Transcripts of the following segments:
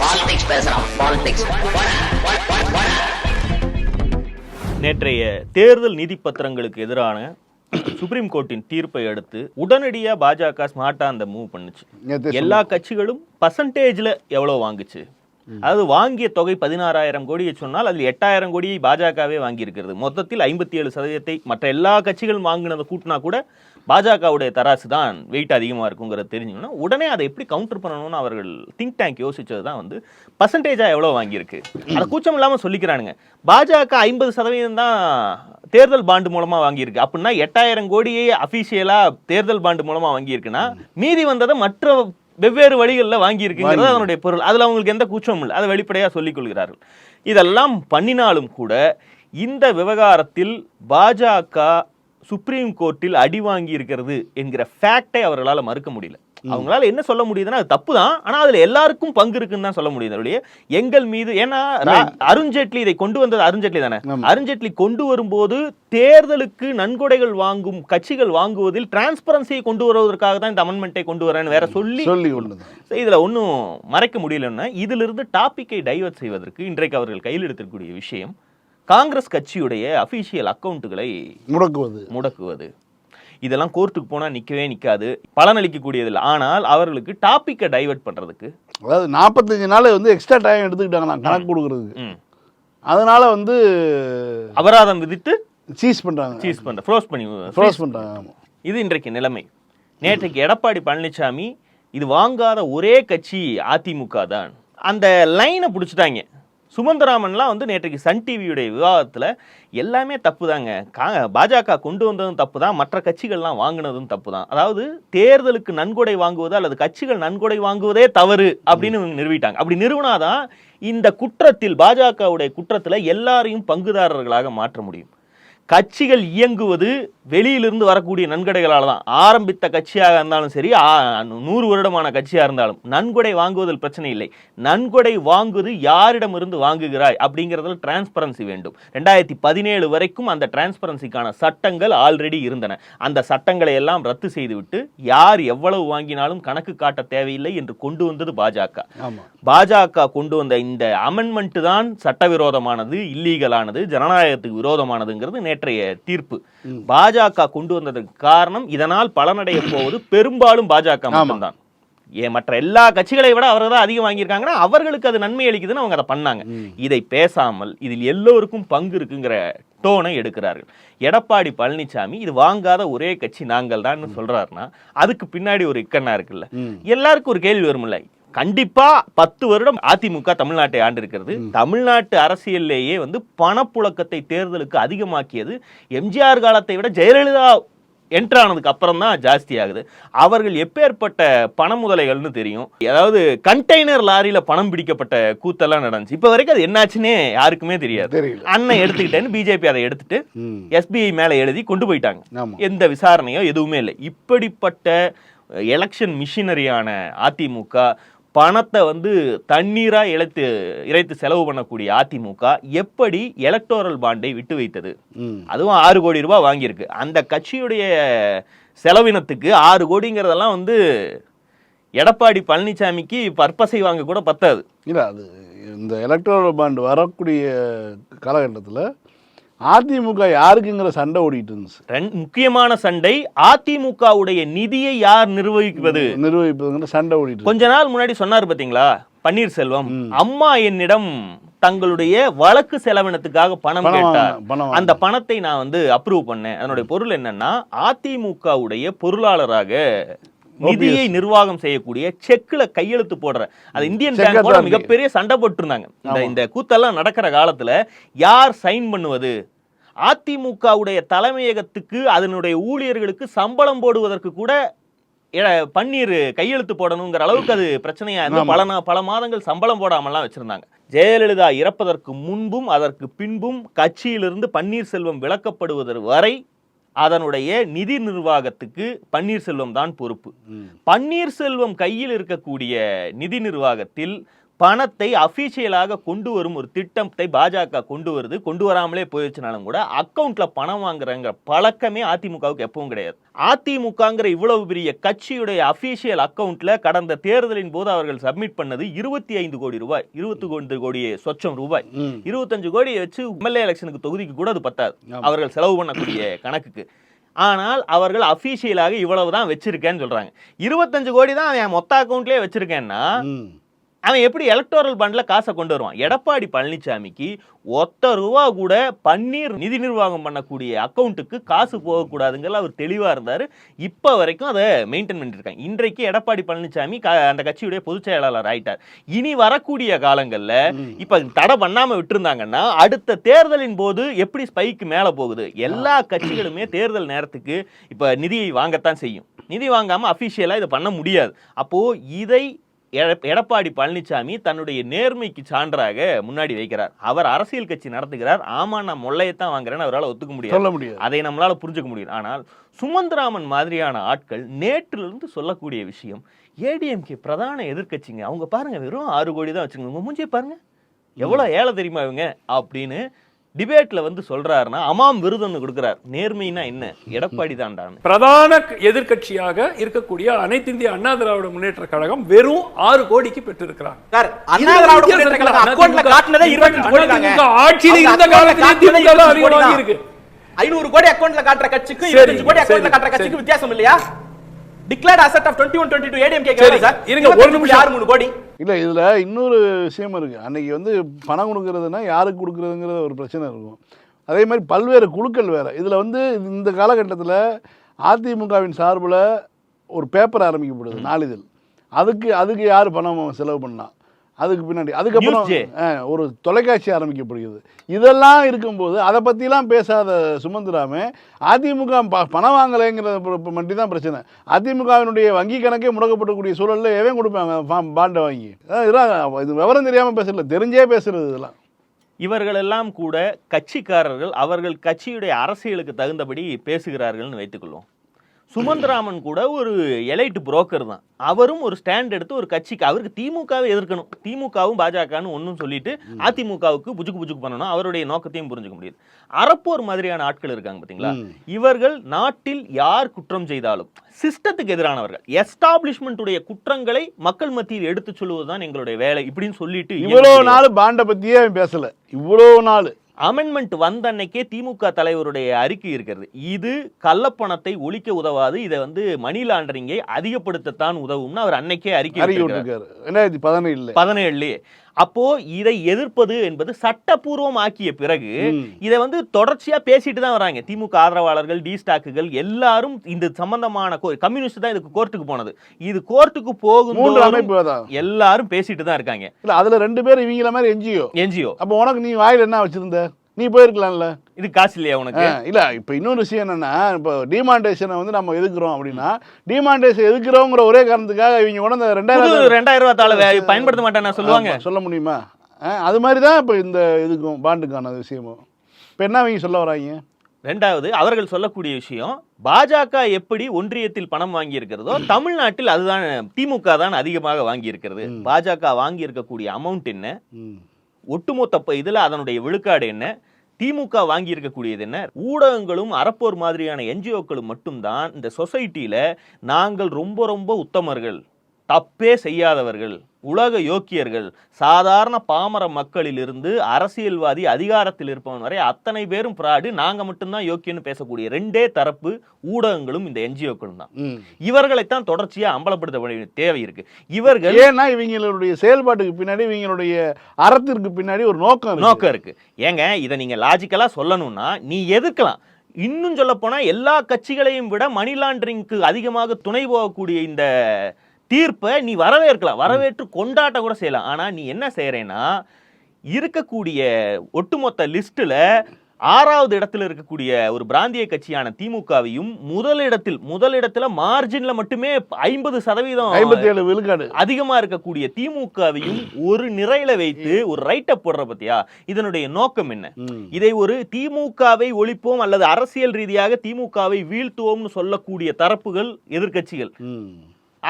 Politics பேசுறான் politics நேற்றைய தேர்தல் நிதி பத்திரங்களுக்கு எதிரான சுப்ரீம் கோர்ட்டின் தீர்ப்பை அடுத்து உடனடியா பாஜக ஸ்மார்ட்டா அந்த மூவ் பண்ணுச்சு. எல்லா கட்சிகளும் பர்சன்டேஜ்ல எவ்வளவு வாங்குச்சு? அதாவது வாங்கிய தொகை பதினாறாயிரம் கோடியை சொன்னால் அதில் எட்டாயிரம் கோடியை பாஜகவே வாங்கியிருக்கிறது. மொத்தத்தில் ஐம்பத்தி ஏழு சதவீதத்தை மற்ற எல்லா கட்சிகளும் வாங்கினதை கூட்டினா கூட பாஜகவுடைய தராசு தான் வெயிட் அதிகமாக இருக்குங்கிறது தெரிஞ்சுக்கணும்னா உடனே அதை எப்படி கவுண்டர் பண்ணணும்னு அவர்கள் திங்க் டேங்க் யோசிச்சது தான் வந்து பர்சன்டேஜாக எவ்வளோ வாங்கியிருக்கு. அதை கூச்சம் இல்லாமல் சொல்லிக்கிறானுங்க. பாஜக ஐம்பது சதவீதம் தான் தேர்தல் பாண்டு மூலமா வாங்கியிருக்கு. அப்படின்னா எட்டாயிரம் கோடியை அபிஷியலா தேர்தல் பாண்டு மூலமா வாங்கியிருக்குன்னா மீதி வந்ததை மற்ற வெவ்வேறு வழிகளில் வாங்கியிருக்குங்கிறது அதனுடைய பொருள். அதில் அவங்களுக்கு எந்த கூச்சமும் இல்லை. அதை வெளிப்படையாக சொல்லிக் கொள்கிறார்கள். இதெல்லாம் பண்ணினாலும் கூட இந்த விவகாரத்தில் பாஜக சுப்ரீம் கோர்ட்டில் அடி வாங்கி இருக்கிறது என்கிற ஃபேக்டை அவர்களால் மறுக்க முடியல. அவங்களால என்ன சொல்ல முடியுதுன்னா அது தப்பு தான் ஆனா அதுல எல்லாருக்கும் பங்கு இருக்குன்னு தான் சொல்ல முடியுது ஒழிய எங்கள் மீது ஏன்னா அருண்ஜேட்லி இதை கொண்டு வந்தது அருண்ஜேட்லி தானே. அருண்ஜேட்லி கொண்டு வரும்போது தேர்தலுக்கு நன்கொடைகள் வாங்கும் கட்சிகள் வாங்குவதில் டிரான்ஸ்பரன்சியை கொண்டு வருவதற்காக தான் இந்த அமெண்ட்மெண்ட்டை கொண்டு வரேன்னு வேற சொல்லி சொல்லி இதுல ஒன்றும் மறைக்க முடியலன்னா இதிலிருந்து டாபிக்கை டைவர்ட் செய்வதற்கு இன்றைக்கு அவர்கள் கையில் எடுத்திருக்கக்கூடிய விஷயம் காங்கிரஸ் கட்சியுடைய அபிஷியல் அக்கவுண்ட்டுகளை முடக்குவது. முடக்குவது. இதெல்லாம் கோர்ட்டுக்கு போனா நிக்கவே நிக்காது. பலனளிக்கக்கூடியதில்லை. ஆனால் அவர்களுக்கு டாபிக்கை டைவர்ட் பண்றதுக்கு அதாவது நாற்பத்தஞ்சு நாள் வந்து எக்ஸ்ட்ரா டைம் எடுத்துக்கிட்டாங்க கணக்கு கொடுக்கறதுக்கு. அதனால வந்து அபராதம் விதித்து சீஸ் பண்றாங்க. சீஸ் பண்ற க்ளோஸ் பண்ணி பண்றாங்க ஆமா. இது இன்றைக்கு நிலைமை. நேற்றைக்கு எடப்பாடி பழனிசாமி இது வாங்காத ஒரே கட்சி அதிமுக தான். அந்த லைனை பிடிச்சிட்டாங்க. சுமந்தராமன்லாம் வந்து நேற்றைக்கு சன் டிவியுடைய விவாதத்தில் எல்லாமே தப்பு தாங்க கா பாஜக கொண்டு வந்ததும் தப்பு தான் மற்ற கட்சிகள்லாம் வாங்கினதும் தப்பு தான் அதாவது தேர்தலுக்கு நன்கொடை வாங்குவது அல்லது கட்சிகள் நன்கொடை வாங்குவதே தவறு அப்படின்னு இவங்க நிறுவிட்டாங்க அப்படி நிறுவனாதான் இந்த குற்றத்தில் பாஜகவுடைய குற்றத்தில் எல்லாரையும் பங்குதாரர்களாக மாற்ற முடியும். கட்சிகள் இயங்குவது வெளியிலிருந்து வரக்கூடிய நன்கொடைகளால் தான். ஆரம்பித்த கட்சியாக இருந்தாலும் சரி நூறு வருடமான கட்சியாக இருந்தாலும் நன்கொடை வாங்குவதில் பிரச்சனை இல்லை. நன்கொடை வாங்குவது யாரிடமிருந்து வாங்குகிறாய் அப்படிங்கிறதுல டிரான்ஸ்பரன்சி வேண்டும். ரெண்டாயிரத்தி பதினேழு வரைக்கும் அந்த டிரான்ஸ்பரன்சிக்கான சட்டங்கள் ஆல்ரெடி இருந்தன. அந்த சட்டங்களை எல்லாம் ரத்து செய்துவிட்டு யார் எவ்வளவு வாங்கினாலும் கணக்கு காட்ட தேவையில்லை என்று கொண்டு வந்தது பாஜக. பாஜக கொண்டு வந்த இந்த அமெண்ட்மெண்ட் தான் சட்டவிரோதமானது இல்லீகலானது ஜனநாயகத்துக்கு விரோதமானதுங்கிறது நேற்றைய தீர்ப்பு பாஜக கொண்டு வந்ததற்கு காரணம் இதனால் பலனடைய போவது பெரும்பாலும் பாஜக மட்டும்தான். ஏன் மற்ற எல்லா கட்சிகளை விட அவர்கள் தான் அதிகம் வாங்கியிருக்காங்கன்னா அவர்களுக்கு அது நன்மை அளிக்குதுன்னு அவங்க அதை பண்ணாங்க. இதை பேசாமல் இதில் எல்லோருக்கும் பங்கு இருக்குங்கிற டோனை எடுக்கிறார்கள். எடப்பாடி பழனிசாமி இது வாங்காத ஒரே கட்சி நாங்கள் தான் சொல்றாருன்னா அதுக்கு பின்னாடி ஒரு இக்கண்ணா இருக்குல்ல. எல்லாருக்கும் ஒரு கேள்வி வரும்ல கண்டிப்பா பத்து வருடம் அதிமுக தமிழ்நாட்டை ஆண்டு இருக்கிறது தமிழ்நாட்டு அரசியல்லேயே வந்து பணப்புழக்கத்தை தேர்தலுக்கு அதிகமாக்கியது எம்ஜிஆர் காலத்தை விட ஜெயலலிதா என்ட்ரு ஆனதுக்கு அப்புறம் தான் ஜாஸ்தி ஆகுது. அவர்கள் எப்பேற்பட்ட பண முதலைகள்னு தெரியும். அதாவது கண்டெய்னர் லாரியில பணம் பிடிக்கப்பட்ட கூத்தெல்லாம் நடந்துச்சு. இப்ப வரைக்கும் அது என்னாச்சுன்னே யாருக்குமே தெரியாது. அண்ணன் எடுத்துக்கிட்டேன்னு பிஜேபி அதை எடுத்துட்டு எஸ்பிஐ மேல எழுதி கொண்டு போயிட்டாங்க. எந்த விசாரணையோ எதுவுமே இல்லை. இப்படிப்பட்ட எலெக்ஷன் மிஷினரியான அதிமுக பணத்தை வந்து தண்ணீரா இழைத்து இறைத்து செலவு பண்ணக்கூடிய அதிமுக எப்படி எலக்டோரல் பாண்டை விட்டு வைத்தது? அதுவும் ஆறு கோடி ரூபாய் வாங்கியிருக்கு. அந்த கட்சியுடைய செலவினத்துக்கு ஆறு கோடிங்கிறதெல்லாம் வந்து எடப்பாடி பழனிசாமிக்கு பர்பஸை வாங்க கூட பத்தாது. இல்லை அது இந்த எலக்ட்ரல் பாண்ட் வரக்கூடிய காலகட்டத்தில் அதிமுக யாருக்குங்கிற சண்டை ஓடிட்டு இருந்துச்சு. முக்கியமான சண்டை அதிமுகவுடைய நிதியை யார் நிர்வகிப்பது? நிர்வகிப்பதுங்கிற சண்டை ஓடிட்டு. கொஞ்ச நாள் முன்னாடி சொன்னார் பாத்தீங்களா? பன்னீர்செல்வம். அம்மா என்னிடம் தங்களுடைய வழக்கு செலவினத்துக்காக பணம் கேட்டார். அந்த பணத்தை நான் வந்து அப்ரூவ் பண்ணேன். அதனுடைய பொருள் என்னன்னா அதிமுகவுடைய பொருளாளராக நிதியை நிர்வாகம் செய்யக்கூடிய செக்ல கையெழுத்து போடுற. அது இந்தியன் பேங்கோட. மிகப்பெரிய சண்டை போட்டிருந்தாங்க. இந்த இந்த கூத்தெல்லாம் நடக்கிற காலத்துல யார் சைன் பண்ணுவது? அதிமுகவுடைய தலைமையகத்துக்கு அதனுடைய ஊழியர்களுக்கு சம்பளம் போடுவதற்கு கூட பன்னீர் கையெழுத்து போடணுங்கிற அளவுக்கு அது பிரச்சனையா இருந்து பல பல மாதங்கள் சம்பளம் போடாமலாம் வச்சிருந்தாங்க. ஜெயலலிதா இறப்பதற்கு முன்பும் அதற்கு பின்பும் கட்சியிலிருந்து பன்னீர்செல்வம் விலக்கப்படுவதற்கு வரை அதனுடைய நிதி நிர்வாகத்துக்கு பன்னீர்செல்வம் தான் பொறுப்பு. பன்னீர்செல்வம் கையில் இருக்கக்கூடிய நிதி நிர்வாகத்தில் பணத்தை அபிஷியலாக கொண்டு வரும் ஒரு திட்டத்தை பாஜக கொண்டு வருது. கொண்டு வராமலே போயிடுச்சுனாலும் கூட அக்கவுண்ட்ல பணம் வாங்குறங்கிற பழக்கமே அதிமுகவுக்கு எப்பவும் கிடையாது. அதிமுகங்கிற இவ்வளவு பெரிய கட்சியுடைய அபிஷியல் அக்கவுண்ட்ல கடந்த தேர்தலின் போது அவர்கள் சப்மிட் பண்ணது இருபத்தி ஐந்து கோடி ரூபாய். இருபத்தி ஒன்று கோடி சொச்சம் ரூபாய். இருபத்தஞ்சு கோடியை வச்சு எம்எல்ஏ எலெக்ஷனுக்கு தொகுதிக்கு கூட அது பத்தாது. அவர்கள் செலவு பண்ணக்கூடிய கணக்குக்கு. ஆனால் அவர்கள் அபிஷியலாக இவ்வளவு தான் வச்சிருக்கேன்னு சொல்றாங்க. இருபத்தஞ்சு கோடி தான் அவன் மொத்த அக்கவுண்ட்லயே வச்சிருக்கேன்னா. அவன் எப்படி எலக்டோரல் பண்ட்ல காசை கொண்டு வருவான்? எடப்பாடி பழனிசாமிக்கு ஒத்த ரூபா கூட பன்னீர் நிதி நிர்வாகம் பண்ணக்கூடிய அக்கவுண்ட்டுக்கு காசு போகக்கூடாதுங்கிற அவர் தெளிவா இருந்தாரு. இப்ப வரைக்கும் அதை மெயின்டைன் பண்ணிட்டு இருக்காங்க இன்றைக்கு எடப்பாடி பழனிசாமி அந்த கட்சியுடைய பொதுச் செயலாளர் ஆயிட்டார். இனி வரக்கூடிய காலங்கள்ல இப்ப தடை பண்ணாம விட்டுருந்தாங்கன்னா அடுத்த தேர்தலின் போது எப்படி ஸ்பைக்கு மேல போகுது? எல்லா கட்சிகளுமே தேர்தல் நேரத்துக்கு இப்ப நிதியை வாங்கத்தான் செய்யும். நிதி வாங்காம அபிஷியலா இதை பண்ண முடியாது. அப்போ இதை எடப்பாடி பழனிசாமி தன்னுடைய நேர்மைக்கு சான்றாக முன்னாடி வைக்கிறார். அவர் அரசியல் கட்சி நடத்துகிறார். ஆமா நான் முல்லையத்தான் வாங்குறேன்னு அவரால் ஒத்துக்க முடியாது. சொல்ல முடியாது. அதை நம்மளால புரிஞ்சுக்க முடியும். ஆனால் சுமந்திராமன் மாதிரியான ஆட்கள் நேற்றிலிருந்து சொல்லக்கூடிய விஷயம் ஏடிஎம்கே பிரதான எதிர்க்கட்சிங்க. அவங்க பாருங்க வெறும் ஆறு கோடி தான் வச்சுக்கோங்க. உங்க மூஞ்சியை பாருங்க. எவ்வளவு ஏழை தெரியுமா இவங்க? அப்படின்னு டிபேட்ல வந்து சொல்றாருன்னா அமாம் விருதுன்னு கொடுக்குறார். நேர்மைனா என்ன? எடப்பாடி தான்டான்னு. பிரதான க- எதிர்க்கட்சியாக இருக்கக்கூடிய அனைத்து இந்திய அண்ணா திராவிட முன்னேற்ற கழகம் வெறும் ஆறு கோடிக்கு அதிமுக ஆட்சியில் அவங்க இருந்த accountல காலத்திலே காட்டுனதே திமுக தான் 25 கோடி அதிகமாக தான். இருக்கு. ஐநூறு கோடி அக்கவுண்ட்ல காட்டுற கட்சிக்கு இருபத்தஞ்சு கோடி அக்கவுண்ட்ல சரி, காட்டுற கட்சிக்கு. வித்தியாசம் இல்லையா? Declared asset of twenty one twenty two ADMK சரி, சார். இருங்க, ஒரு நிமிஷம். ஆறு மூணு கோடி. இல்லை இதில் இன்னொரு விஷயம் இருக்குது அன்னைக்கு வந்து பணம் கொடுக்கறதுனா யாருக்கு கொடுக்குறதுங்கிற ஒரு பிரச்சனை இருக்கும். அதே மாதிரி பல்வேறு குழுக்கள் வேறு. இதில் வந்து இந்த காலகட்டத்தில் அதிமுகவின் சார்பில் ஒரு பேப்பர் ஆரம்பிக்கப்படுது நாளிதழ். அதுக்கு அதுக்கு யார் பணம் செலவு பண்ணா? அதுக்கு பின்னாடி. அதுக்கப்புறம் ஒரு தொலைக்காட்சி ஆரம்பிக்கப்படுகிறது. இதெல்லாம் இருக்கும்போது அதை பற்றிலாம் பேசாத சுமந்திராமே அதிமுக ப- பணம் வாங்கலைங்கிறத மட்டும் தான் பிரச்சனை. அதிமுகவினுடைய வங்கி கணக்கே முடக்கப்படக்கூடிய சூழலில் எவன் கொடுப்பாங்க? பா- பாண்டை வாங்கி. இதெல்லாம் இது விவரம் தெரியாமல் பேசல தெரிஞ்சே பேசுறது இதெல்லாம். இவர்களெல்லாம் கூட கட்சிக்காரர்கள் அவர்கள் கட்சியுடைய அரசியலுக்கு தகுந்தபடி பேசுகிறார்கள்னு வைத்துக்கொள்வோம். சுமந்திராமன் கூட ஒரு எலைட் புரோக்கர் தான். அவரும் ஒரு ஸ்டாண்ட் எடுத்து ஒரு கட்சிக்கு அவருக்கு திமுகவை எதிர்க்கணும். திமுகவும் பாஜகன்னு ஒன்றும் சொல்லிட்டு அதிமுகவுக்கு புஜுக்கு புஜுக்கு பண்ணணும். அவருடைய நோக்கத்தையும் புரிஞ்சுக்க முடியுது. அறப்போர் மாதிரியான ஆட்கள் இருக்காங்க பார்த்தீங்களா. இவர்கள் நாட்டில் யார் குற்றம் செய்தாலும் சிஸ்டத்துக்கு எதிரானவர்கள் எஸ்டாப்ளிஷ்மெண்ட்டுடைய குற்றங்களை மக்கள் மத்தியில் எடுத்துச் சொல்லுவதுதான் எங்களுடைய வேலை. இப்படின்னு சொல்லிட்டு இவ்வளோ நாள் பாண்டை பற்றியே பேசலை. இவ்வளோ நாள். அமெண்ட்மெண்ட் வந்த அன்னைக்கே திமுக தலைவருடைய அறிக்கை இருக்கிறது. இது கள்ளப்பணத்தை ஒழிக்க உதவாது இதை வந்து மணி லாண்டரிங்கை அதிகப்படுத்தத்தான் உதவும்னு அவர் அன்னைக்கே அறிக்கை பதினேழுல பதினேழுலயே. அப்போ இதை எதிர்ப்பது என்பது சட்டப்பூர்வம் ஆக்கிய பிறகு. இதை வந்து தொடர்ச்சியா பேசிட்டு தான் வராங்க. திமுக ஆதரவாளர்கள் டி ஸ்டாக்குகள் எல்லாரும் இந்த சம்பந்தமான கம்யூனிஸ்ட் தான் இதுக்கு கோர்ட்டுக்கு போனது. இது கோர்ட்டுக்கு போகும் எல்லாரும் பேசிட்டு தான் இருக்காங்க. இல்லை அதில் ரெண்டு பேர் இவங்கள மாதிரி என்ஜிஓ. என்ஜிஓ. அப்போ உனக்கு நீ வாயில் என்ன வச்சிருந்த? நீ போயிருக்கலாம்ல. இது காசு இல்லையா உனக்கு? இல்ல இப்போ இன்னொரு விஷயம் என்னன்னா இப்போ டிமாண்டேஷனை வந்து நம்ம எதுக்குறோம் அப்படின்னா டிமாண்டேஷன் எதுக்குறோங்கிற ஒரே காரணத்துக்காக இவங்க உடனே ரெண்டாயிரம் ரெண்டாயிரம் ரூபாய் தாள வே- பயன்படுத்த மாட்டேன்னு சொல்லுவாங்க. சொல்ல முடியுமா? அது மாதிரி தான் இப்போ இந்த இதுக்கும் பாண்டுக்கான விஷயமும். இப்போ என்ன அவங்க சொல்ல வராங்க? ரெண்டாவது அவர்கள் சொல்லக்கூடிய விஷயம் பாஜக எப்படி ஒன்றியத்தில் பணம் வாங்கி இருக்கிறதோ தமிழ்நாட்டில் அதுதான் திமுக தான் அதிகமாக வாங்கி இருக்கிறது பாஜக வாங்கி இருக்கக்கூடிய அமௌண்ட் என்ன. ஒட்டுமொத்த இதில் அதனுடைய விழுக்காடு என்ன? திமுக வாங்கி இருக்கக்கூடியது என்ன? ஊடகங்களும் அறப்போர் மாதிரியான என்ஜிஓக்களும் மட்டும்தான் இந்த சொசைட்டியில் நாங்கள் ரொம்ப ரொம்ப உத்தமர்கள். தப்பே செய்யாதவர்கள். உலக யோக்கியர்கள் சாதாரண பாமர மக்களிலிருந்து அரசியல்வாதி அதிகாரத்தில் இருப்பவன் வரை அத்தனை பேரும் பிராடு நாங்க மட்டும்தான் யோக்கியன்னு பேசக்கூடிய ரெண்டே தரப்பு ஊடகங்களும் இந்த என்ஜிஓக்களும் தான். இவர்களைத்தான் தொடர்ச்சியா அம்பலப்படுத்த வேண்டிய தேவை இருக்கு இவர்கள் ஏன்னா இவங்களுடைய செயல்பாட்டுக்கு பின்னாடி இவங்களுடைய அறத்திற்கு பின்னாடி ஒரு நோக்கம். நோக்கம் இருக்கு ஏங்க இதை நீங்க லாஜிக்கலா சொல்லணும்னா நீ எதிர்க்கலாம் இன்னும் சொல்ல போனா எல்லா கட்சிகளையும் விட மணி லாண்டரிங்க்கு அதிகமாக துணை போகக்கூடிய இந்த தீர்ப்பை நீ வரவேற்கலாம். வரவேற்று கொண்டாட்ட கூட செய்யலாம். ஆனா நீ என்ன செய்யறேன்னா இருக்கக்கூடிய ஒட்டுமொத்த லிஸ்ட்ல ஆறாவது இடத்துல இருக்கக்கூடிய ஒரு பிராந்திய கட்சியான திமுகவையும் முதலிடத்தில் முதலிடத்துல மார்ஜின்ல மட்டுமே ஐம்பது சதவீதம் ஐம்பத்தி ஏழு விழுக்காடு. அதிகமா இருக்கக்கூடிய திமுகவையும் ஒரு நிறையில வைத்து ஒரு ரைட்ட போடுற பத்தியா? இதனுடைய நோக்கம் என்ன. இதை ஒரு திமுகவை ஒழிப்போம் அல்லது அரசியல் ரீதியாக திமுகவை வீழ்த்துவோம்னு சொல்லக்கூடிய தரப்புகள் எதிர்க்கட்சிகள். ம்.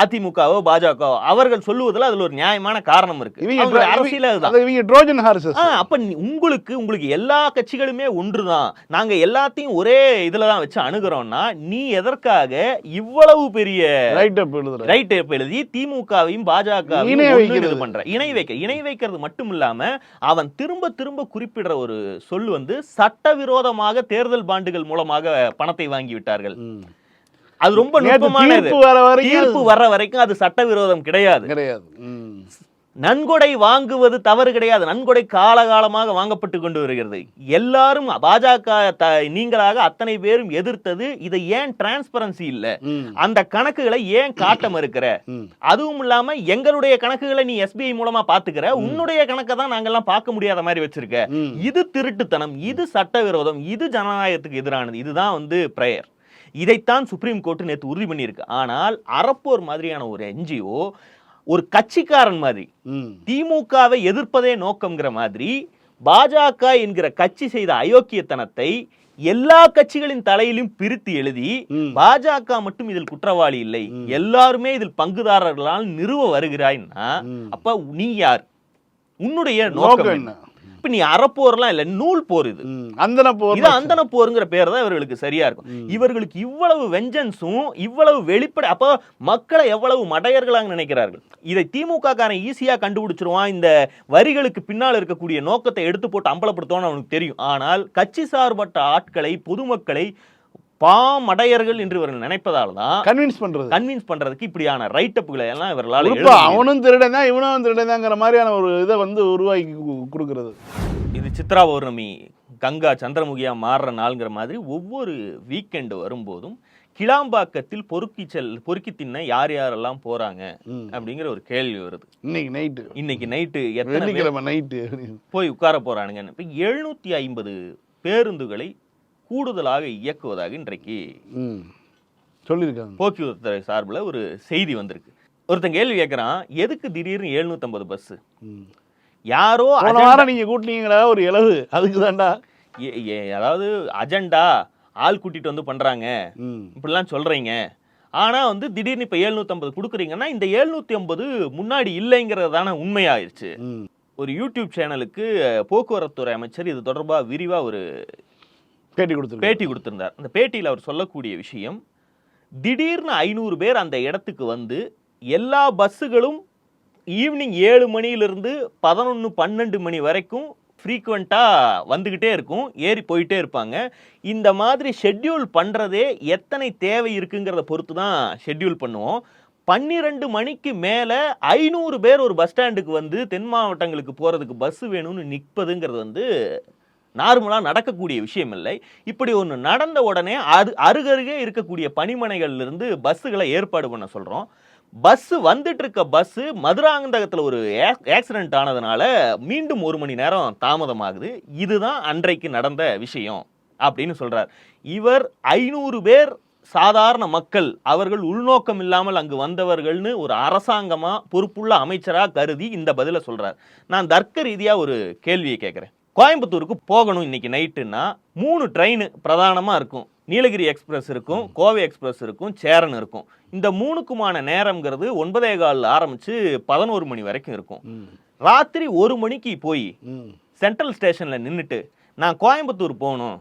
அதிமுகவோ பாஜகவோ அவர்கள் சொல்லுவதில் அதுல ஒரு நியாயமான காரணம் இருக்கு. இவங்க அரசியல் ட்ரோஜன் ஹார்சஸ் அப்ப உங்களுக்கு உங்களுக்கு எல்லா கட்சிகளுமே ஒன்றுதான். நாங்க எல்லாத்தையும் ஒரே இதுல தான் வச்சு அணுகுறோம்னா நீ எதற்காக இவ்வளவு பெரிய ரைட் அப் எழுதுற. ரைட் எழுதி திமுகவையும் பாஜகவையும் இணை வைக்கிறது. பண்ற. இணை வைக்க இணை வைக்கிறது மட்டும் இல்லாம அவன் திரும்ப திரும்ப குறிப்பிடுற ஒரு சொல் வந்து சட்டவிரோதமாக தேர்தல் பாண்டுகள் மூலமாக பணத்தை வாங்கி விட்டார்கள். அது ரொம்ப நுட்பமானது. தீர்ப்பு வர வரைக்கும் அது சட்டவிரோதம் கிடையாது. கிடையாது. நன்கொடை வாங்குவது தவறு கிடையாது. நன்கொடை காலகாலமாக வாங்கப்பட்டு கொண்டு வருகிறது. எல்லாரும் பாஜக நீங்களாக அத்தனை பேரும் எதிர்த்தது. இதை ஏன் டிரான்ஸ்பரன்சி இல்ல. அந்த கணக்குகளை ஏன் காட்ட மறுக்கிற. அதுவும் இல்லாம எங்களுடைய கணக்குகளை நீ எஸ்பிஐ மூலமா பாத்துக்கிற. உன்னுடைய கணக்கை தான் நாங்கெல்லாம் பார்க்க முடியாத மாதிரி வச்சிருக்க. இது திருட்டுத்தனம். இது சட்டவிரோதம். இது ஜனநாயகத்துக்கு எதிரானது. இதுதான் வந்து பிரேயர். இதைத்தான் சுப்ரீம் கோர்ட் நேற்று உறுதி பண்ணியிருக்கு ஆனால் அறப்போர் மாதிரியான ஒரு என்ஜிஓ ஒரு கட்சிக்காரன் மாதிரி. திமுகவை எதிர்ப்பதே நோக்கம்ங்கிற மாதிரி பாஜக என்கிற கட்சி செய்த அயோக்கியத்தனத்தை எல்லா கட்சிகளின் தலையிலும் பிரித்து எழுதி. பாஜக மட்டும் இதில் குற்றவாளி இல்லை எல்லாருமே இதில் பங்குதாரர்களால் நிறுவ வருகிறாய்னா. அப்ப நீ யார் உன்னுடைய நோக்கம் நோக்கம் என்ன? இப்ப நீ அறப்போர்லாம் இல்ல நூல் போர் இது. அந்தன போர் இது அந்தன போருங்கிற பேர் தான் இவர்களுக்கு சரியா இருக்கும். இவர்களுக்கு இவ்வளவு வெஞ்சன்ஸும் இவ்வளவு வெளிப்படை அப்போ மக்களை எவ்வளவு மடையர்களாக நினைக்கிறார்கள். இதை திமுக காரன் ஈஸியா கண்டுபிடிச்சிருவான். இந்த வரிகளுக்கு பின்னால் இருக்கக்கூடிய நோக்கத்தை எடுத்து போட்டு அம்பலப்படுத்துவான்னு அவனுக்கு தெரியும். ஆனால் கட்சி சார்பற்ற ஆட்களை பொதுமக்களை பாமடையர்கள் என்று இவர்கள் நினைப்பதால் தான் கன்வின்ஸ் பண்றது. கன்வின்ஸ் பண்றதுக்கு இப்படியான ரைட் அப்புகளை எல்லாம் இவர்களால். அவனும் திருடன் தான் இவனும் திருடன் தாங்கிற மாதிரியான ஒரு இதை வந்து உருவாக்கி கொடுக்கறது. இது சித்ரா பௌர்ணமி கங்கா சந்திரமுகியா மாறுற நாள்ங்கிற மாதிரி ஒவ்வொரு வீக்கெண்டு வரும்போதும் கிளாம்பாக்கத்தில் பொறுக்கி செல் பொறுக்கி தின்ன யார் யாரெல்லாம் போறாங்க. அப்படிங்கிற ஒரு கேள்வி வருது. இன்னைக்கு நைட்டு இன்னைக்கு நைட்டு எத்தனை நைட்டு போய் உட்கார போறானுங்கன்னு. இப்போ எழுநூத்தி ஐம்பது பேருந்துகளை கூடுதலாக இயக்குவதாக இன்றைக்கு சொல்லியிருக்காங்க. போக்குவரத்து துறை சார்பில் ஒரு செய்தி வந்திருக்கு. ஒருத்தன் கேள்வி கேட்குறான் எதுக்கு திடீர்னு எழுநூத்தம்பது பஸ் ம். யாரோ வாரம் நீங்க கூட்டினீங்களா? ஒரு இலவு அதுக்கு ஏ- அதாவது அஜெண்டா ஆள் கூட்டிட்டு வந்து பண்றாங்க. இப்படிலாம் சொல்றீங்க. ஆனா வந்து திடீர்னு இப்ப 750 கொடுக்குறீங்கன்னா இந்த 750 முன்னாடி இல்லைங்கிறது தானே உண்மையாயிருச்சு. ஒரு யூடியூப் சேனலுக்கு போக்குவரத்துறை அமைச்சர் இது தொடர்பா விரிவா ஒரு பேட்டி கொடுத்து பேட்டி கொடுத்துருந்தார். அந்த பேட்டியில் அவர் சொல்லக்கூடிய விஷயம் திடீர்னு ஐநூறு பேர் அந்த இடத்துக்கு வந்து எல்லா பஸ்ஸுகளும் ஈவினிங் ஏழு மணியிலிருந்து பதினொன்று பன்னெண்டு மணி வரைக்கும் ஃப்ரீக்குவெண்ட்டாக வந்துக்கிட்டே இருக்கும் ஏறி போயிட்டே இருப்பாங்க. இந்த மாதிரி ஷெட்யூல் பண்ணுறதே எத்தனை தேவை இருக்குங்கிறத பொறுத்து தான் ஷெட்யூல் பண்ணுவோம். பன்னிரெண்டு மணிக்கு மேலே ஐநூறு பேர் ஒரு பஸ் ஸ்டாண்டுக்கு வந்து தென் மாவட்டங்களுக்கு போகிறதுக்கு பஸ் வேணும்னு நிற்பதுங்கிறது வந்து நார்மலாக நடக்கக்கூடிய விஷயம் இல்லை இப்படி ஒன்று நடந்த உடனே அது அருகருகே இருக்கக்கூடிய பனிமனைகள்லேருந்து பஸ்ஸுகளை ஏற்பாடு பண்ண சொல்கிறோம் பஸ்ஸு வந்துட்டு இருக்க பஸ்ஸு மதுராந்தகத்தில் ஒரு ஆக்சிடென்ட் ஆனதுனால மீண்டும் ஒரு மணி நேரம் தாமதமாகுது. இதுதான் அன்றைக்கு நடந்த விஷயம் அப்படின்னு சொல்கிறார் இவர் ஐநூறு பேர் சாதாரண மக்கள். அவர்கள் உள்நோக்கம் இல்லாமல் அங்கு வந்தவர்கள்னு ஒரு அரசாங்கமாக பொறுப்புள்ள அமைச்சராக கருதி இந்த பதிலை சொல்கிறார் நான் தர்க்க ரீதியாக ஒரு கேள்வியை கேட்குறேன். கோயம்புத்தூருக்கு போகணும் இன்னைக்கு நைட்டுன்னா மூணு ட்ரெயின் பிரதானமா இருக்கும். நீலகிரி எக்ஸ்பிரஸ் இருக்கும் கோவை எக்ஸ்பிரஸ் இருக்கும் சேரன் இருக்கும். இந்த மூணுக்குமான நேரம்ங்கிறது ஒன்பதே கால் ஆரம்பிச்சு பதினோரு மணி வரைக்கும் இருக்கும். ராத்திரி ஒரு மணிக்கு போய் சென்ட்ரல் ஸ்டேஷன்ல நின்னுட்டு நான் கோயம்புத்தூர் போகணும்.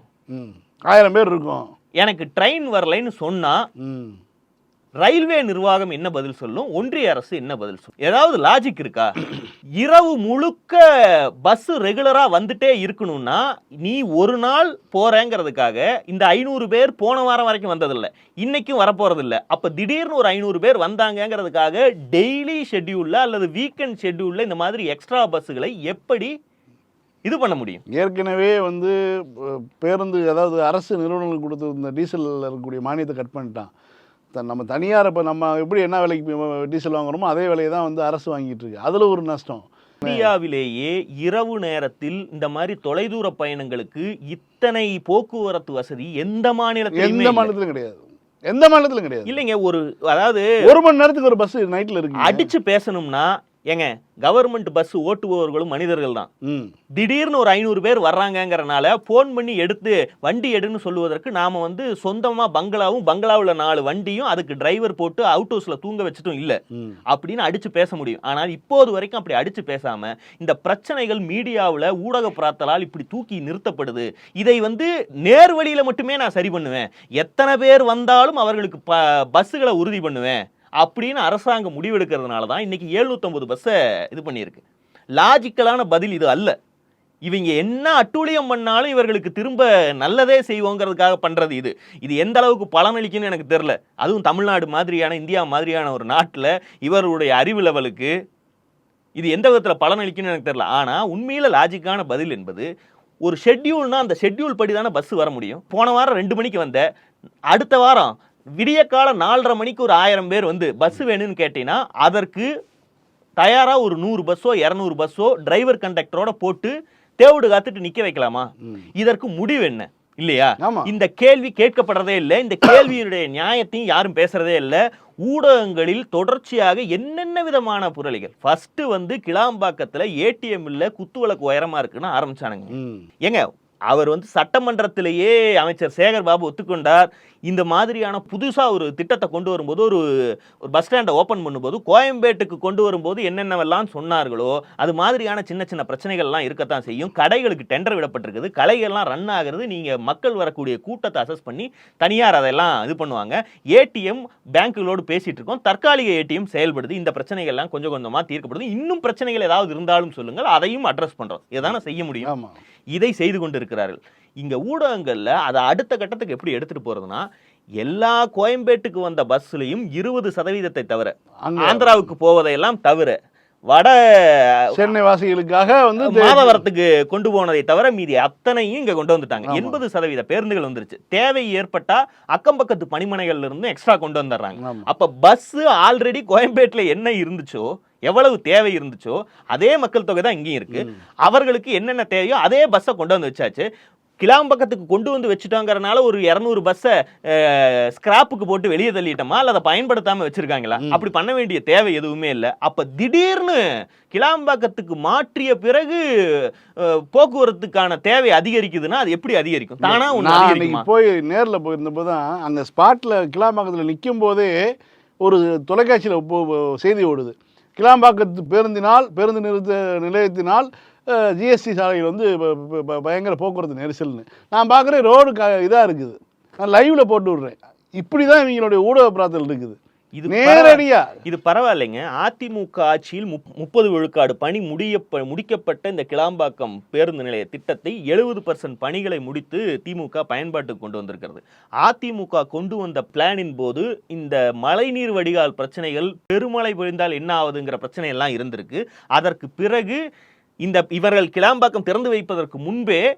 ஆயிரம் பேர் இருக்கும். எனக்கு ட்ரெயின் வரலைன்னு சொன்னா ம். ரயில்வே நிர்வாகம் என்ன பதில் சொல்லும்? ஒன்றிய அரசு என்ன பதில் சொல்லும்? ஏதாவது லாஜிக் இருக்கா? இரவு முழுக்க பஸ் ரெகுலரா வந்துட்டே இருக்கணும்னா நீ ஒரு நாள் போறேங்கிறதுக்காக இந்த ஐநூறு பேர் போன வாரம் வரைக்கும் வந்ததில்ல. இன்னைக்கும் வரப்போறதில்ல. அப்ப திடீர்னு ஒரு ஐநூறு பேர் வந்தாங்கங்கிறதுக்காக டெய்லி ஷெட்யூல்ல அல்லது வீக்கெண்ட் ஷெட்யூல்ல இந்த மாதிரி எக்ஸ்ட்ரா பஸ்ஸுகளை எப்படி இது பண்ண முடியும்? ஏற்கனவே வந்து பேருந்து அதாவது அரசு நிறுவனங்களுக்கு கொடுத்துருந்த டீசலில் இருக்கக்கூடிய மானியத்தை கட் பண்ணிட்டான். நம்ம தனியார் இப்போ நம்ம எப்படி என்ன விலைக்கு டீசல் வாங்குறோமோ அதே விலையை தான் வந்து அரசு வாங்கிட்டு இருக்கு. அதில் ஒரு நஷ்டம். இந்தியாவிலேயே இரவு நேரத்தில் இந்த மாதிரி தொலைதூர பயணங்களுக்கு இத்தனை போக்குவரத்து வசதி எந்த மாநிலத்திலுமே எந்த. மாநிலத்திலும் கிடையாது. எந்த மாநிலத்திலும் கிடையாது. இல்லைங்க ஒரு அதாவது ஒரு மணி நேரத்துக்கு ஒரு பஸ் நைட்டில் இருக்கு அடிச்சு பேசணும்னா ஏங்க கவர்மெண்ட் பஸ் ஓட்டுபவர்களும் மனிதர்கள் தான். திடீர்னு ஒரு ஐநூறு பேர் வர்றாங்கங்கறனால ஃபோன் பண்ணி எடுத்து வண்டி எடுன்னு சொல்லுவதற்கு நாம வந்து சொந்தமா பங்களாவும் பங்களாவுல நாலு வண்டியும் அதுக்கு டிரைவர் போட்டு அவுட் ஹவுஸ்ல தூங்க வச்சுட்டும் இல்ல. அப்படின்னு அடிச்சு பேச முடியும். ஆனால் இப்போது வரைக்கும் அப்படி அடிச்சு பேசாம இந்த பிரச்சனைகள் மீடியாவுல ஊடக பிராத்தலால் இப்படி தூக்கி நிறுத்தப்படுது. இதை வந்து நேர் வழியில மட்டுமே நான் சரி பண்ணுவேன். எத்தனை பேர் வந்தாலும் அவர்களுக்கு ப பஸ்ஸுகளை உறுதி பண்ணுவேன். அப்படின்னு அரசாங்கம் முடிவெடுக்கிறதுனால தான் இன்னைக்கு 750 பஸ்ஸை இது பண்ணியிருக்கு. லாஜிக்கலான பதில் இது அல்ல. இவங்க என்ன அட்டூழியம் பண்ணாலும் இவர்களுக்கு திரும்ப நல்லதே செய்வோங்கிறதுக்காக பண்ணுறது இது. இது எந்த அளவுக்கு பலனளிக்குன்னு எனக்கு தெரில அதுவும் தமிழ்நாடு மாதிரியான இந்தியா மாதிரியான ஒரு நாட்டில் இவருடைய அறிவு லெவலுக்கு இது எந்த விதத்தில் பலனளிக்குன்னு எனக்கு தெரில ஆனால் உண்மையில் லாஜிக்கான பதில் என்பது ஒரு ஷெட்யூல்னால் அந்த ஷெட்யூல் படி தானே பஸ் வர முடியும். போன வாரம் ரெண்டு மணிக்கு வந்த. அடுத்த வாரம் விடிய காலம் நாலரை மணிக்கு ஒரு ஆயிரம் பேர் வந்து பஸ் வேணும்னு கேட்டீங்கன்னா அதற்கு தயாரா ஒரு நூறு பஸ்ஸோ இரநூறு பஸ்ஸோ டிரைவர் கண்டக்டரோட போட்டு தேவடு காத்துட்டு நிக்க வைக்கலாமா? இதற்கு முடிவு என்ன? இல்லையா. இந்த கேள்வி கேட்கப்படுறதே இல்லை இந்த கேள்வியினுடைய நியாயத்தையும் யாரும் பேசுறதே இல்லை. ஊடகங்களில் தொடர்ச்சியாக என்னென்ன விதமான புரளிகள்? ஃபர்ஸ்ட் வந்து கிளாம்பாக்கத்துல ஏடிஎம் இல்ல குத்துவிளக்கு உயரமா இருக்குன்னு ஆரம்பிச்சானுங்க. ஏங்க அவர் வந்து சட்டமன்றத்திலேயே அமைச்சர் சேகர் பாபு ஒத்துக்கொண்டார். இந்த மாதிரியான புதுசாக ஒரு திட்டத்தை கொண்டு வரும்போது ஒரு ஒரு பஸ் ஸ்டாண்டை ஓப்பன் பண்ணும்போது கோயம்பேட்டுக்கு கொண்டு வரும்போது என்னென்னவெல்லாம் சொன்னார்களோ அது மாதிரியான சின்ன சின்ன பிரச்சனைகள்லாம் இருக்கத்தான் செய்யும். கடைகளுக்கு டெண்டர் விடப்பட்டிருக்குது. கடைகள்லாம் ரன் ஆகிறது நீங்கள் மக்கள் வரக்கூடிய கூட்டத்தை அசஸ் பண்ணி தனியார் அதெல்லாம் இது பண்ணுவாங்க. ஏடிஎம் பேங்குகளோடு பேசிகிட்டு இருக்கோம். தற்காலிக ஏடிஎம் செயல்படுது. இந்த பிரச்சனைகள்லாம் கொஞ்சம் கொஞ்சமாக தீர்க்கப்படுது. இன்னும் பிரச்சனைகள் ஏதாவது இருந்தாலும் சொல்லுங்கள். அதையும் அட்ரஸ் பண்ணுறோம் இதானே செய்ய முடியும். இதை செய்து கொண்டிருக்கிறார்கள் இங்க ஊடகங்கள்ல அதை அடுத்த கட்டத்துக்கு எப்படி எடுத்துட்டு போறதுன்னா எல்லா கோயம்பேட்டுக்கு வந்த பஸ்லயும் இருபது சதவீதத்தை தவிர ஆந்திராவுக்கு போவதையெல்லாம் தவிர வட சென்னை வாசிகளுக்காக வந்து மாதவரத்துக்கு கொண்டு போனதை தவிர மீதி அத்தனையும் இங்க கொண்டு வந்துட்டாங்க. எண்பது சதவீத பேருந்துகள் வந்துருச்சு தேவை ஏற்பட்டா அக்கம் பக்கத்து பணிமனைகள்ல இருந்து எக்ஸ்ட்ரா கொண்டு வந்துடுறாங்க. அப்ப பஸ் ஆல்ரெடி கோயம்பேட்டுல என்ன இருந்துச்சோ எவ்வளவு தேவை இருந்துச்சோ அதே மக்கள் தொகை தான் இங்கேயும் இருக்கு. அவர்களுக்கு என்னென்ன தேவையோ அதே பஸ்ஸை கொண்டு வந்து வச்சாச்சு. கிளாம்பக்கத்துக்கு கொண்டு வந்து வச்சுட்டோங்கிறனால ஒரு இரநூறு பஸ்ஸை ஸ்கிராப்புக்கு போட்டு வெளியே தள்ளிட்டோமா? அல்ல அதை பயன்படுத்தாம வச்சிருக்காங்களா? அப்படி பண்ண வேண்டிய தேவை எதுவுமே இல்லை. அப்ப திடீர்னு கிளாம்பாக்கத்துக்கு மாற்றிய பிறகு போக்குவரத்துக்கான தேவை அதிகரிக்குதுன்னா அது எப்படி அதிகரிக்கும்? தானா அன்னைக்கு போய் நேர்ல போயிருந்தப்போ தான் அந்த ஸ்பாட்ல கிளாம்பாக்கத்தில் நிற்கும் போதே ஒரு தொலைக்காட்சியில் செய்தி ஓடுது. கிளாம்பாக்கத்து பேருந்தினால் பேருந்து நிறுத்த நிலையத்தினால் ஜிஎஸ்டி சாலையில் வந்து ப- ப- பயங்கர போக்குவரத்து நெரிசல்னு. நான் பார்க்குறேன் ரோடு க இதாக இருக்குது. நான் லைவில் போட்டு விட்றேன். இப்படி தான் இவங்களுடைய ஊடக பிரார்த்தல் இருக்குது. இது நேரடியா. இது பரவாயில்லைங்க. அதிமுக ஆட்சியில் முப்- முப்பது விழுக்காடு பணி முடிய முடிக்கப்பட்ட இந்த கிளாம்பாக்கம் பேருந்து நிலைய திட்டத்தை எழுபது பர்சன்ட் பணிகளை முடித்து திமுக பயன்பாட்டுக்கு கொண்டு வந்திருக்கிறது. அதிமுக கொண்டு வந்த பிளானின் போது இந்த மழைநீர் வடிகால் பிரச்சனைகள் பெருமழை பொழிந்தால் என்ன ஆகுதுங்கிற பிரச்சனை எல்லாம் இருந்திருக்கு. அதற்கு பிறகு இந்த இவர்கள் கிளாம்பாக்கம் திறந்து வைப்பதற்கு முன்பே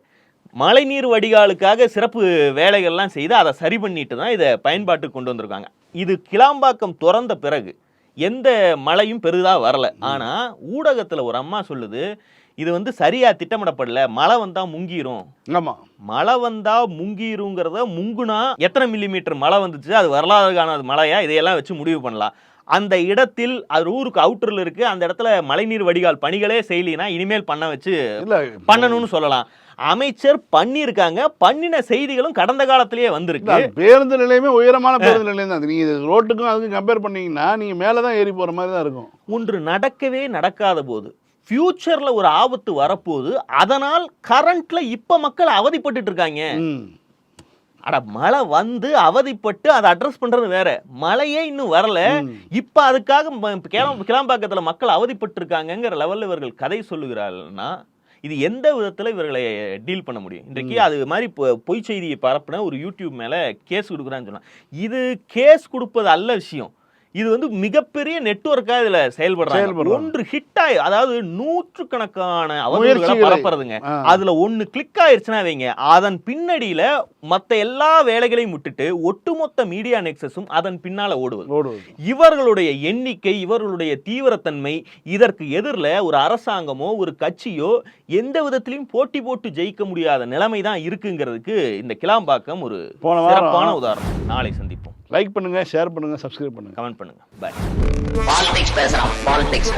மழைநீர் வடிகாலுக்காக சிறப்பு வேலைகள்லாம் செய்து அதை சரி பண்ணிட்டு தான் இதை பயன்பாட்டுக்கு கொண்டு வந்திருக்காங்க. இது கிளாம்பாக்கம் திறந்த பிறகு எந்த மழையும் பெரிதா வரல. ஆனா ஊடகத்துல ஒரு அம்மா சொல்லுது இது வந்து சரியா திட்டமிடப்படல மழை வந்தா முங்கிரும். ஆமா. மழை வந்தா முங்கிருங்கிறத முங்குனா எத்தனை மில்லிமீட்டர் மழை வந்துச்சு? அது வரலாறு காணாத மழையா? இதையெல்லாம் வச்சு முடிவு பண்ணலாம். அந்த இடத்தில் அது ஊருக்கு அவுட்டர்ல இருக்கு. அந்த இடத்துல மழைநீர் வடிகால் பணிகளே செய்யலினா இனிமேல் பண்ண வச்சு பண்ணணும்னு சொல்லலாம். அமைச்சர் பண்ணியிருக்காங்க. பண்ணின செய்திகளும் கடந்த காலத்திலேயே வந்திருக்கு. பேருந்து நிலையமே உயரமான பேருந்து நிலையம் தான். நீங்க இது ரோட்டுக்கும் அதுக்கும் கம்பேர் பண்ணீங்கன்னா நீங்க மேல தான் ஏறி போற மாதிரி தான் இருக்கும். ஒன்று நடக்கவே நடக்காத போது ஃபியூச்சர்ல ஒரு ஆபத்து வரப்போகுது அதனால் கரண்ட்ல இப்ப மக்கள் அவதிப்பட்டுட்டு இருக்காங்க. அட மழை வந்து அவதிப்பட்டு அதை அட்ரஸ் பண்றது வேற. மழையே இன்னும் வரல. இப்ப அதுக்காக கிளம்பாக்கத்துல மக்கள் அவதிப்பட்டு இருக்காங்கங்கிற லெவல்ல இவர்கள் கதை சொல்லுகிறார்கள்னா இது எந்த விதத்துல இவர்களை டீல் பண்ண முடியும்? இன்றைக்கு அது மாதிரி பொய் செய்தியை பரப்புன ஒரு யூடியூப் மேல கேஸ் கொடுக்குறான்னு சொன்னா இது கேஸ் கொடுப்பது அல்ல விஷயம். இது வந்து மிகப்பெரிய நெட்வொர்க்கா இதுல செயல்படுறாங்க. ஒன்று ஹிட் ஆயி அதாவது நூற்றுக்கணக்கான அவதூறுகளை. பரப்புறதுங்க. அதுல ஒண்ணு கிளிக் ஆயிருச்சுன்னா வைங்க அதன் பின்னடியில மத்த எல்லா வேலைகளையும் விட்டுட்டு ஒட்டுமொத்த மீடியா நெக்ஸஸும் அதன் பின்னால ஓடுவது இவர்களுடைய எண்ணிக்கை இவர்களுடைய தீவிரத்தன்மை இதற்கு எதிரில் ஒரு அரசாங்கமோ ஒரு கட்சியோ எந்த விதத்திலையும் போட்டி போட்டு ஜெயிக்க முடியாத நிலைமை தான் இருக்குங்கிறதுக்கு இந்த கிளாம்பாக்கம் ஒரு சிறப்பான உதாரணம் நாளை சந்திப்போம் லைக் பண்ணுங்கள் ஷேர் பண்ணுங்கள் சப்ஸ்கிரைப் பண்ணுங்கள் கமெண்ட் பண்ணுங்க. பாய் பாலிடிக்ஸ் பேசுறான் பாலிடிக்ஸ்